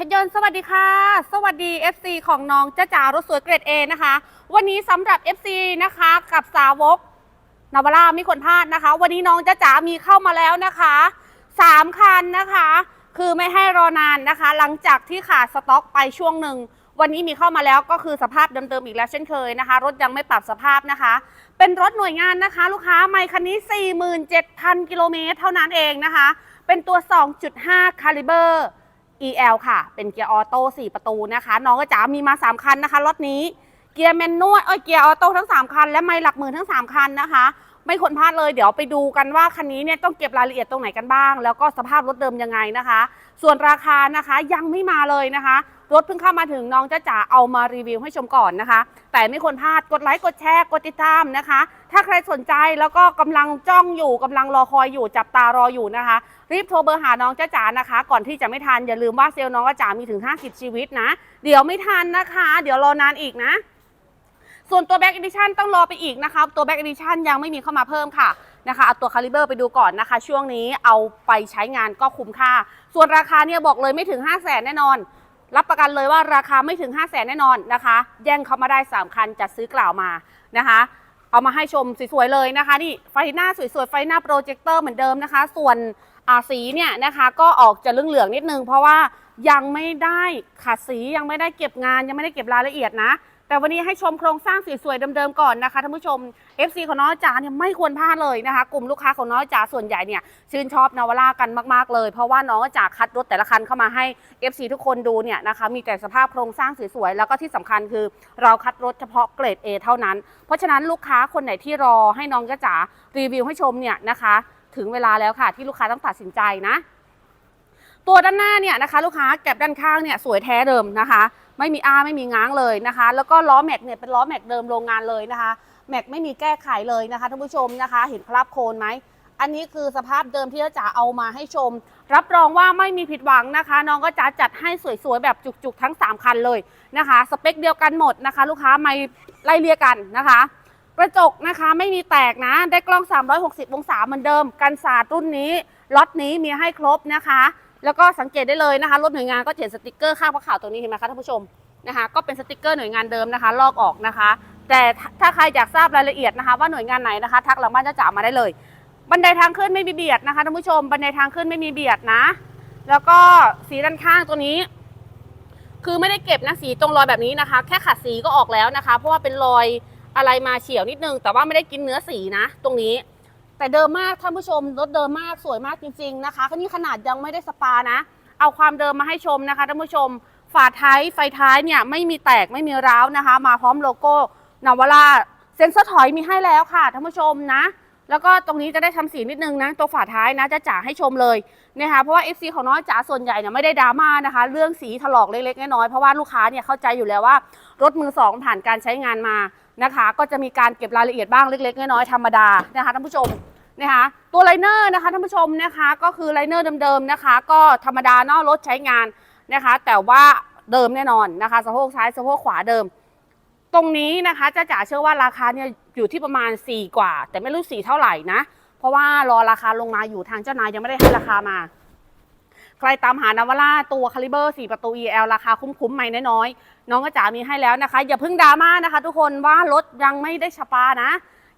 ชรยนต์สวัสดีค่ะ สวัสดี FC ของน้องจ้าจ๋ารถสวยเกรด A นะคะ วันนี้สำหรับ FC นะคะกับสาวกนาวาร่าไม่ควรพลาดนะคะ วันนี้น้องจ้าจ๋ามีเข้ามาแล้วนะคะสามคันนะคะ คือไม่ให้รอนานนะคะ หลังจากที่ขาดสต็อกไปช่วงหนึ่งวันนี้มีเข้ามาแล้วก็คือสภาพเดิมๆอีกแล้วเช่นเคยนะคะ รถยังไม่ปรับสภาพนะคะ เป็นรถหน่วยงานนะคะ ลูกค้าไม่คันนี้ 47,000 กิโลเมตรเท่านั้นเองนะคะ เป็นตัว 2.5 คาลิเบอร์ EL ค่ะ เป็นเกียร์ออโต้4ประตูนะคะ น้องก็จ๋ามีมา 3 คันนะคะรถนี้ เกียร์แมนนวลเอ้ยเกียร์ออโต้ทั้ง 3 คัน และไม่หลักหมื่นทั้ง 3 คันนะคะ ไม่ควรพลาดเลยเดี๋ยวไปดูกันว่าคันนี้เนี่ยต้องเก็บรายละเอียดตรงไหนกันบ้าง แล้วก็สภาพรถเดิมยังไงนะคะ ส่วนราคานะคะยังไม่มาเลยนะคะ รถเพิ่งเข้ามาถึงน้องจ้าจ๋าเอามารีวิวให้ชมก่อนนะคะ แต่ไม่ควรพลาดกดไลค์กดแชร์กดติดตามนะคะ ถ้าใครสนใจแล้วก็กำลังจ้องอยู่กำลังรอคอยอยู่จับตารออยู่นะคะ รีบโทรเบอร์หาน้องจ้าจ๋านะคะ ก่อนที่จะไม่ทันอย่าลืมว่าเซลล์น้องจ้าจ๋ามีถึง 50 ชีวิตนะ เดี๋ยวไม่ทันนะคะ เดี๋ยวรอนานอีกนะ ส่วนตัว Back Edition ต้องรอไปอีกนะคะตัว Back Edition ยังไม่มีเข้ามาเพิ่มค่ะนะคะเอาตัวคาลิเบอร์ไปดูก่อนนะคะ ช่วงนี้เอาไปใช้งานก็คุ้มค่า ส่วนราคาเนี่ยบอกเลยไม่ถึง 5 0 0แสนแน่นอน รับประกันเลยว่าราคาไม่ถึง 5 0 0แสนแน่นอนนะคะ แย่งเขามาได้ 3 คันจัดซื้อกล่าวมานะคะ เอามาให้ชมสวยๆเลยนะคะนี่ไฟหน้าสวยๆไฟหน้าโปรเจคเตอร์เหมือนเดิมนะคะ ส่วนอาสีเนี่ยนะคะก็ออกจะเหลืองๆนิดนึง เพราะว่ายังไม่ได้ขัดสียังไม่ได้เก็บงานยังไม่ได้เก็บรายละเอียดนะ แต่วันนี้ให้ชมโครงสร้างสวยๆเดิมๆก่อนนะคะท่านผู้ชม FC ของน้อยจ๋าเนี่ยไม่ควรพลาดเลยนะคะ กลุ่มลูกค้าของน้อยจ๋าส่วนใหญ่เนี่ยชื่นชอบนาวาร่ากันมากๆเลย เพราะว่าน้องจ๋าคัดรถแต่ละคันเข้ามาให้ FC ทุกคนดูเนี่ยนะคะมีแต่สภาพโครงสร้างสวยๆแล้วก็ที่สำคัญคือเราคัดรถเฉพาะเกรด A เท่านั้น เพราะฉะนั้นลูกค้าคนไหนที่รอให้น้องจ๋ารีวิวให้ชมเนี่ยนะคะ ถึงเวลาแล้วค่ะที่ลูกค้าต้องตัดสินใจนะ ตัวด้านหน้าเนี่ยนะคะ ลูกค้าแก็บด้านข้างเนี่ยสวยแท้เดิมนะคะ ไม่มีอ้าไม่มีง้างเลยนะคะ แล้วก็ล้อแม็กเนี่ยเป็นล้อแม็กเดิมโรงงานเลยนะคะแม็กไม่มีแก้ไขเลยนะคะท่านผู้ชมนะคะ เห็นคราบโคลนไหมอันนี้คือสภาพเดิมที่จ๋าเอามาให้ชม รับรองว่าไม่มีผิดหวังนะคะ น้องก็จะจัดให้สวยๆแบบจุกๆทั้ง 3 คันเลยนะคะ สเปคเดียวกันหมดนะคะ ลูกค้าไม่ไล่เลี่ยกันนะคะกระจกนะคะไม่มีแตกนะได้กล้อง 360 องศาเหมือนเดิม กันสาดรุ่นนี้ล็อตนี้มีให้ครบนะคะ แล้วก็สังเกตได้เลยนะคะรถหน่วยงานก็เขียนสติกเกอร์ข้างพระขาวตรงนี้เห็นไหมคะท่านผู้ชมนะคะก็เป็นสติกเกอร์หน่วยงานเดิมนะคะลอกออกนะคะ แต่ถ้าใครอยากทราบรายละเอียดนะคะ ว่าหน่วยงานไหนนะคะ ทักหลังบ้านจะจ๋ามาได้เลย บันไดทางขึ้นไม่มีเบียดนะคะท่านผู้ชม บันไดทางขึ้นไม่มีเบียดนะ แล้วก็สีด้านข้างตัวนี้ คือไม่ได้เก็บนะสีตรงรอยแบบนี้นะคะ แค่ขัดสีก็ออกแล้วนะคะ เพราะว่าเป็นรอยอะไรมาเฉียวนิดนึง แต่ว่าไม่ได้กินเนื้อสีนะ ตรงนี้ แต่เดิมมากท่านผู้ชมรถเดิมมากสวยมากจริง ๆนะคะคันนี้ขนาดยังไม่ได้สปานะ เอาความเดิมมาให้ชมนะคะท่านผู้ชม ฝาท้ายไฟท้ายเนี่ยไม่มีแตกไม่มีร้าวนะคะ มาพร้อมโลโก้นาวาร่าเซ็นเซอร์ถอยมีให้แล้วค่ะท่านผู้ชมนะ แล้วก็ตรงนี้จะได้ทำสีนิดนึงนะตัวฝาท้ายนะจะจ๋าให้ชมเลยนะคะเพราะว่า FC ของน้อยจ๋าส่วนใหญ่เนี่ยไม่ได้ดราม่านะคะ เรื่องสีถลอกเล็กๆน้อยๆเพราะว่าลูกค้าเนี่ยเข้าใจอยู่แล้วว่ารถมือสองผ่านการใช้งานมานะคะ ก็จะมีการเก็บรายละเอียดบ้างเล็กๆน้อยๆธรรมดานะคะท่านผู้ชม นะคะตัวไลเนอร์นะคะท่านผู้ชมนะคะก็คือไลเนอร์เดิมๆนะคะ ก็ธรรมดาเนอกรถใช้งานนะคะ แต่ว่าเดิมแน่นอนนะคะสะโพกซ้ายสะโพกขวาเดิม ตรงนี้นะคะจ้าจ๋าเชื่อว่าราคาเนี่ยอยู่ที่ประมาณ 4 กว่า แต่ไม่รู้สีเท่าไหร่นะเพราะว่ารอราคาลงมาอยู่ทางเจ้านายยังไม่ได้ให้ราคามา ใครตามหานาวาร่าตัวคาลิเบอร์4ประตู EL ราคาคุ้มๆไม่น้อยๆน้องก็จ๋ามีให้แล้วนะคะ อย่าเพิ่งดราม่านะคะ ทุกคนว่ารถยังไม่ได้ชปานะ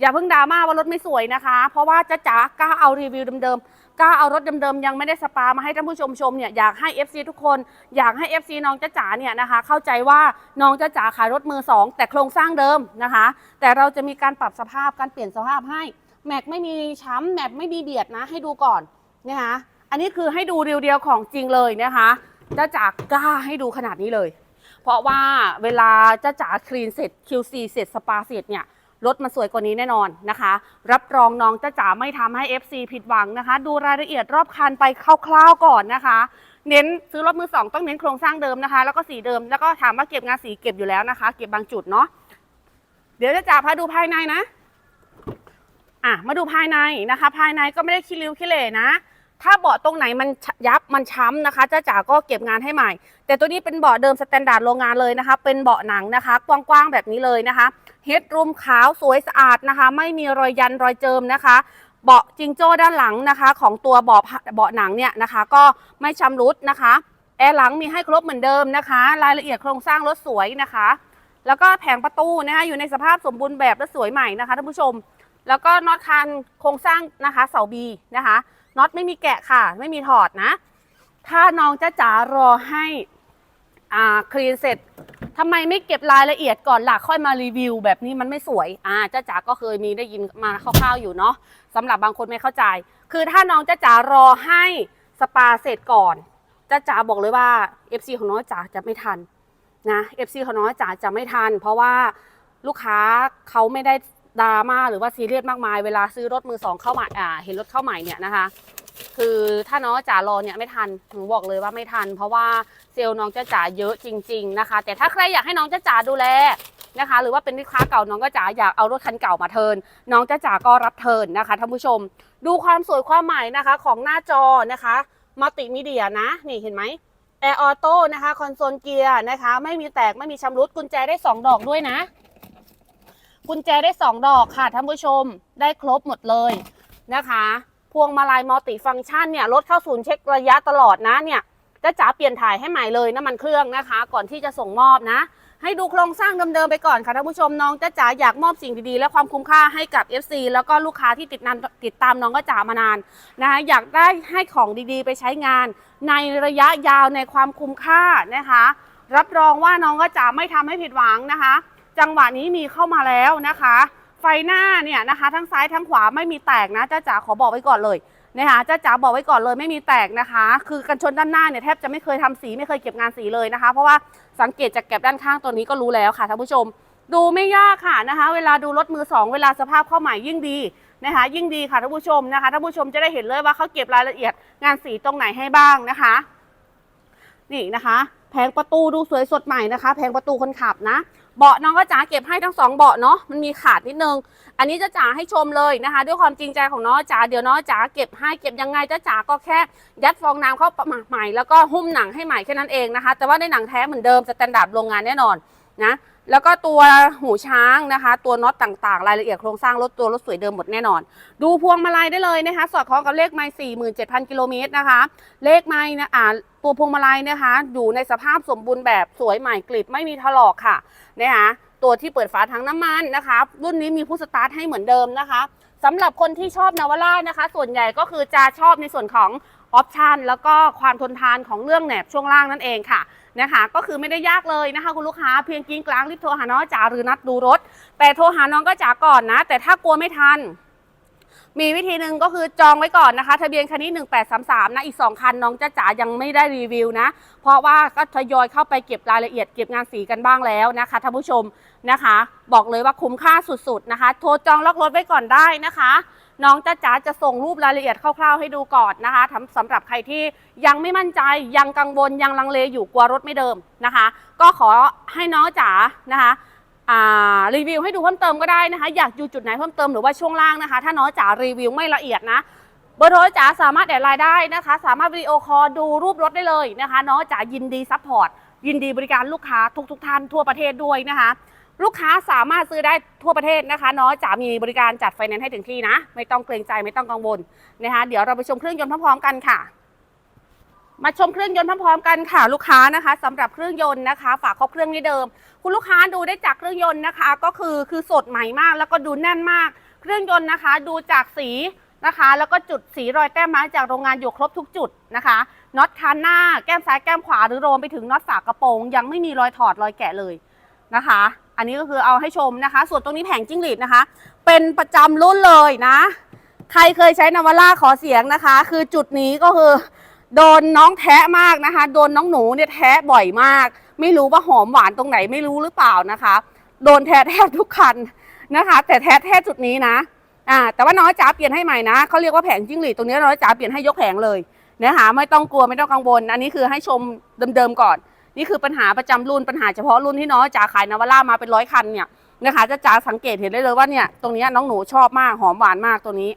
อย่าเพิ่งดราม่าว่ารถไม่สวยนะคะ เพราะว่าจ้าจ๋ากล้าเอารีวิวเดิมๆกล้าเอารถเดิมๆยังไม่ได้สปามาให้ท่านผู้ชมชมเนี่ยอยากให้ FC ทุกคนอยากให้ FC น้องจ้าจ๋าเนี่ยนะคะ เข้าใจว่าน้องจ้าจ๋าขายรถมือสองแต่โครงสร้างเดิมนะคะ แต่เราจะมีการปรับสภาพการเปลี่ยนสภาพให้แม็กไม่มีช้ำแม็กไม่มีเบียดนะให้ดูก่อนนะคะอันนี้คือให้ดูเรียวๆของจริงเลยนะคะจ้าจ๋ากล้าให้ดูขนาดนี้เลย เพราะว่าเวลาจ้าจ๋าคลีนเสร็จ QC เสร็จสปาเสร็จเนี่ย รถมันสวยกว่านี้แน่นอนนะคะ รับรองน้องจ้าจ๋าไม่ทำให้ FC ผิดหวังนะคะ ดูรายละเอียดรอบคันไปคร่าวๆก่อนนะคะ เน้นซื้อรถมือสองต้องเน้นโครงสร้างเดิมนะคะ แล้วก็สีเดิมแล้วก็ถามว่าเก็บงานสีเก็บอยู่แล้วนะคะ เก็บบางจุดเนาะเดี๋ยวจะจ๋าพาดูภายในนะอะมาดูภายในนะคะ ภายในก็ไม่ได้คิริ้วคิเหร่นะ ถ้าเบาะตรงไหนมันยับมันช้ำนะคะจ้าจ๋าก็เก็บงานให้ใหม่ แต่ตัวนี้เป็นเบาะเดิมสแตนดาร์ดโรงงานเลยนะคะ เป็นเบาะหนังนะคะ กว้างๆแบบนี้เลยนะคะเฮดรูมขาวสวยสะอาดนะคะ ไม่มีรอยยันรอยเจิมนะคะ เบาะจิงโจ้ด้านหลังนะคะ ของตัวเบาะเบาะหนังเนี่ยนะคะ ก็ไม่ชำรุดนะคะแอร์หลังมีให้ครบเหมือนเดิมนะคะ รายละเอียดโครงสร้างรถสวยนะคะ แล้วก็แผงประตูนะคะอยู่ในสภาพสมบูรณ์แบบและสวยใหม่นะคะท่านผู้ชม แล้วก็น็อตคันโครงสร้างนะคะเสาบีนะคะ น็อตไม่มีแกะค่ะ ไม่มีถอดนะ ถ้าน้องจะจ๋ารอให้อ่าคลีนเสร็จทำไมไม่เก็บรายละเอียดก่อนหลักค่อยมารีวิว แบบนี้มันไม่สวยอ่าจ้าจ๋าก็เคยมีได้ยินมาคร่าวๆอยู่เนาะสำหรับบางคนไม่เข้าใจ คือถ้าน้องจ้าจ๋ารอให้สปาเสร็จก่อนจ้าจ๋าบอกเลยว่า FC ของน้องจ๋าจะไม่ทันนะ FC ของน้องจ๋าจะไม่ทัน เพราะว่าลูกค้าเขาไม่ได้ ดราม่าหรือว่าซีเรียสมากมายเวลาซื้อรถมือสองเข้ามาอ่าเห็นรถเข้าใหม่เนี่ยนะคะ คือถ้าน้องจ๋ารอเนี่ยไม่ทันหนูบอกเลยว่าไม่ทัน เพราะว่าเซลล์น้องจ้าจ๋าเยอะจริง ๆนะคะ แต่ถ้าใครอยากให้น้องจ้าจ๋าดูแลนะคะ หรือว่าเป็นลูกค้าเก่าน้องก็จ๋าอยากเอารถคันเก่ามาเทิร์นน้องจ้าจ๋าก็รับเทิร์นนะคะท่านผู้ชม ดูความสวยความใหม่นะคะของหน้าจอนะคะมัลติมีเดียนะนี่เห็นไหมแอร์ออโต้นะคะคอนโซลเกียร์นะคะ ไม่มีแตกไม่มีชำรุดกุญแจได้ 2 ดอกด้วยนะ กุญแจได้ 2 ดอกค่ะท่านผู้ชมได้ครบหมดเลยนะคะ พวงมาลัยมัลติฟังก์ชันเนี่ยรถเข้าศูนย์เช็คระยะตลอดนะเนี่ยจะจ๋าเปลี่ยนถ่ายให้ใหม่เลยน้ำมันเครื่องนะคะ ก่อนที่จะส่งมอบนะ ให้ดูโครงสร้างเดิมๆไปก่อนค่ะท่านผู้ชมน้องจ้าจ๋าอยากมอบสิ่งดีๆ และความคุ้มค่าให้กับ FC แล้วก็ลูกค้าที่ติดนานติดตามน้องก็จ๋ามานานนะคะอยากได้ให้ของดีๆ ไปใช้งาน ในระยะยาวในความคุ้มค่านะคะ รับรองว่าน้องก็จ๋าไม่ทำให้ผิดหวังนะคะ จังหวะนี้มีเข้ามาแล้วนะคะ ไฟหน้าเนี่ยนะคะ ทั้งซ้ายทั้งขวาไม่มีแตกนะจ้าจ๋าขอบอกไว้ก่อนเลยนะคะจ้าจ๋าบอกไว้ก่อนเลยไม่มีแตกนะคะ คือกันชนด้านหน้าเนี่ยแทบจะไม่เคยทำสีไม่เคยเก็บงานสีเลยนะคะ เพราะว่าสังเกตจากแก็บด้านข้างตัวนี้ก็รู้แล้วค่ะท่านผู้ชม ดูไม่ยากค่ะนะคะ เวลาดูรถมือสองเวลาสภาพเข้าใหม่ยิ่งดีนะคะ ยิ่งดีค่ะท่านผู้ชมนะคะท่านผู้ชมจะได้เห็นเลยว่าเขาเก็บรายละเอียดงานสีตรงไหนให้บ้างนะคะ นี่นะคะ แผงประตูดูสวยสดใหม่นะคะ แผงประตูคนขับนะ เบาะน้องก็จ๋าเก็บให้ทั้งสองเบาะเนาะมันมีขาดนิดนึง อันนี้จะจ๋าให้ชมเลยนะคะ ด้วยความจริงใจของน้องจ๋าเดี๋ยวน้องจ๋าเก็บให้เก็บยังไงจะจ๋าก็แค่ยัดฟองน้ำเข้าใหม่แล้วก็หุ้มหนังให้ใหม่แค่นั้นเองนะคะ แต่ว่าในหนังแท้เหมือนเดิมสแตนดาร์ดโรงงานแน่นอนนะ แล้วก็ตัวหูช้างนะคะ ตัวน็อตต่างๆ รายละเอียดโครงสร้างรถตัวรถสวยเดิมหมดแน่นอน ดูพวงมาลัยได้เลยนะคะ สอดคล้องกับเลขไมล์47,000 กิโลเมตรนะคะ เลขไมล์นะอ่าตัวพวงมาลัยนะคะ อยู่ในสภาพสมบูรณ์แบบสวยใหม่กริบไม่มีถลอกค่ะนะคะตัวที่เปิดฝาถังน้ำมันนะคะ รุ่นนี้มีผู้สตาร์ทให้เหมือนเดิมนะคะสำหรับคนที่ชอบนาวาร่านะคะ ส่วนใหญ่ก็คือจะชอบในส่วนของออปชันแล้วก็ความทนทานของเรื่องแหนบช่วงล่างนั่นเองค่ะ นะคะ ก็คือไม่ได้ยากเลยนะคะ คุณลูกค้าเพียงกิ้งกลางรีบโทรหาน้องจ๋าหรือนัดดูรถ แต่โทรหาน้องก็จ๋าก่อนนะ แต่ถ้ากลัวไม่ทัน มีวิธีหนึ่งก็คือจองไว้ก่อนนะคะ ทะเบียนคันนี้ 1833 นะ อีก 2 คันน้องจ้าจ๋ายังไม่ได้รีวิวนะ เพราะว่าก็ทยอยเข้าไปเก็บรายละเอียดเก็บงานสีกันบ้างแล้วนะคะท่านผู้ชมนะคะ บอกเลยว่าคุ้มค่าสุดๆนะคะ โทรจองล็อกรถไว้ก่อนได้นะคะ น้องจ้าจ๋าจะส่งรูปรายละเอียดคร่าวๆให้ดูก่อนนะคะทำสำหรับใครที่ยังไม่มั่นใจยังกังวลยังลังเลอยู่กลัวรถไม่เดิมนะคะ ก็ขอให้น้องจ๋านะคะรีวิวให้ดูเพิ่มเติมก็ได้นะคะ อยากดูจุดไหนเพิ่มเติมหรือว่าช่วงล่างนะคะ ถ้าน้องจ๋ารีวิวไม่ละเอียดนะเบอร์โทรจ๋าสามารถแอดไลน์ได้นะคะ สามารถวิดีโอคอลดูรูปรถได้เลยนะคะน้องจ๋ายินดีซัพพอร์ตยินดีบริการลูกค้าทุกๆทท่านทั่วประเทศด้วยนะคะ ลูกค้าสามารถซื้อได้ทั่วประเทศนะคะน้องจ๋ามีบริการจัดไฟแนนซ์ให้ถึงที่นะ ไม่ต้องเกรงใจไม่ต้องกังวลนะคะเดี๋ยวเราไปชมเครื่องยนต์พร้อมๆกันค่ะ มาชมเครื่องยนต์พร้อมๆกันค่ะ ลูกค้านะคะสำหรับเครื่องยนต์นะคะ ฝากครบเครื่องนี้เดิม คุณลูกค้าดูได้จากเครื่องยนต์นะคะ ก็คือคือสดใหม่มาก แล้วก็ดูแน่นมาก เครื่องยนต์นะคะ ดูจากสีนะคะ แล้วก็จุดสีรอยแต้มไม้จากโรงงานอยู่ครบทุกจุดนะคะน็อตคันหน้าแก้มซ้ายแก้มขวาหรือรวมไปถึงน็อตฝากระโปรง ยังไม่มีรอยถอดรอยแกะเลยนะคะ อันนี้ก็คือเอาให้ชมนะคะ ส่วนตรงนี้แผงจิ้งหรีดนะคะ เป็นประจำรุ่นเลยนะ ใครเคยใช้นาวาร่าขอเสียงนะคะ คือจุดนี้ก็คือ โดนน้องแทะมากนะคะ โดนน้องหนูเนี่ยแทะบ่อยมาก ไม่รู้ว่าหอมหวานตรงไหนไม่รู้หรือเปล่านะคะ โดนแทะแทบทุกคันนะคะ แต่แทะแทบจุดนี้นะอ่าแต่ว่าน้องจ๋าเปลี่ยนให้ใหม่นะเขาเรียกว่าแผงจิ้งหรีดตรงนี้น้องจ๋าเปลี่ยนให้ยกแผงเลยนะคะไม่ต้องกลัวไม่ต้องกังวล อันนี้คือให้ชมเดิมๆก่อน นี่คือปัญหาประจำรุ่นปัญหาเฉพาะรุ่นที่น้องจ๋าขายนาวาร่ามาเป็นร้อยคันเนี่ยนะคะจะจ๋าสังเกตเห็นได้เลยว่าเนี่ยตรงนี้น้องหนูชอบมากหอมหวานมากตัวนี้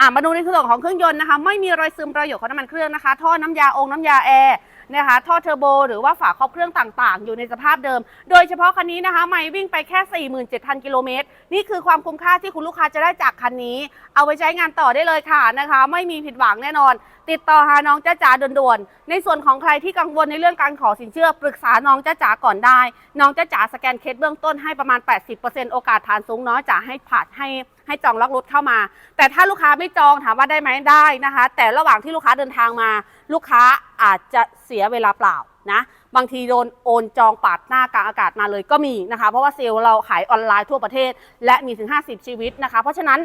อ่ามาดูในส่วนของเครื่องยนต์นะคะ ไม่มีรอยซึมรอยหยดของน้ำมันเครื่องนะคะ ท่อน้ำยาองค์น้ำยาแอร์ นะคะ ท่อเทอร์โบหรือว่าฝาครอบเครื่องต่างๆ อยู่ในสภาพเดิม โดยเฉพาะคันนี้นะคะ ไม่วิ่งไปแค่ 47,000 กิโลเมตร นี่คือความคุ้มค่าที่คุณลูกค้าจะได้จากคันนี้ เอาไปใช้งานต่อได้เลยค่ะนะคะ ไม่มีผิดหวังแน่นอน ติดต่อหาน้องจ้าจ๋าด่วนๆ ในส่วนของใครที่กังวลในเรื่องการขอสินเชื่อปรึกษาน้องจ้าจ๋าก่อนได้ น้องจ้าจ๋าสแกนเคสเบื้องต้นให้ประมาณ 80%โอกาสผ่านสูงน้องจ๋าให้ผ่านให้ ให้จองล็อกรถเข้ามา แต่ถ้าลูกค้าไม่จองถามว่าได้ไหมได้นะคะ แต่ระหว่างที่ลูกค้าเดินทางมา ลูกค้าอาจจะเสียเวลาเปล่านะบางทีโดนโอนจองปาดหน้ากลางอากาศมาเลยก็มีนะคะ เพราะว่าเซลล์เราขายออนไลน์ทั่วประเทศ และมีถึง 50 ชีวิตนะคะ เพราะฉะนั้น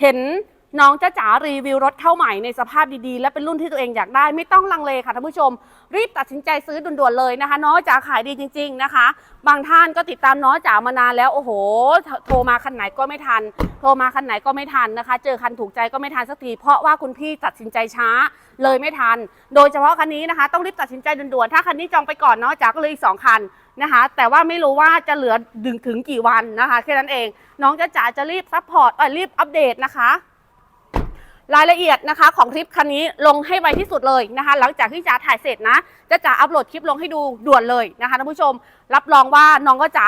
เห็น น้องจ้าจ๋ารีวิวรถเข้าใหม่ในสภาพดีๆ และเป็นรุ่นที่ตัวเองอยากได้ไม่ต้องลังเลค่ะท่านผู้ชม รีบตัดสินใจซื้อด่วนๆเลยนะคะน้องจ๋าขายดีจริง ๆนะคะ บางท่านก็ติดตามน้องจ๋ามานานแล้วโอ้โห โทรมาคันไหนก็ไม่ทัน โทรมาคันไหนก็ไม่ทันนะคะ เจอคันถูกใจก็ไม่ทันสักทีเพราะว่าคุณพี่ตัดสินใจช้าเลยไม่ทัน โดยเฉพาะคันนี้นะคะ ต้องรีบตัดสินใจด่วนๆถ้าคันนี้จองไปก่อนเนาะจ๋าก็เลยอีกสองคันนะคะแต่ว่าไม่รู้ว่าจะเหลือดึงถึงกี่วันนะคะแค่นั้นเอง น้องจะจ๋าจะรีบซัพพอร์ตรีบอัปเดตนะคะ รายละเอียดนะคะของคลิปคันนี้ลงให้ไวที่สุดเลยนะคะ หลังจากที่จ๋าถ่ายเสร็จนะจะจ๋าอัปโหลดคลิปลงให้ดูด่วนเลยนะคะท่านผู้ชม รับรองว่าน้องก็จ๋า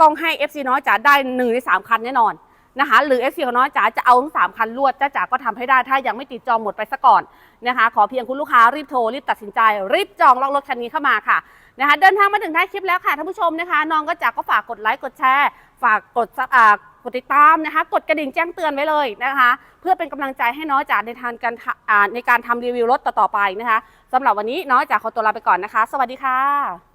ต้องให้ FC น้อยจ๋าได้หนึ่งในสามคันแน่นอนนะคะหรือ FC ของน้อยจ๋าจะเอาทั้งสามคันรวดจ้าจ๋าก็ทำให้ได้ถ้ายังไม่ติดจองหมดไปซะก่อนนะคะ ขอเพียงคุณลูกค้ารีบโทรรีบตัดสินใจ รีบจองล็อกรถคันนี้เข้ามาค่ะนะคะเดินทางมาถึงท้ายคลิปแล้วค่ะท่านผู้ชมนะคะน้องก็จ๋าก็ฝากกดไลค์กดแชร์ ฝากกดซับอ่า กดติดตามนะคะ กดกระดิ่งแจ้งเตือนไว้เลยนะคะ เพื่อเป็นกำลังใจให้น้อยจ๋าในทางการในการทำรีวิวรถต่อๆไปนะคะสำหรับวันนี้น้อยจ๋าขอตัวลาไปก่อนนะคะ สวัสดีค่ะ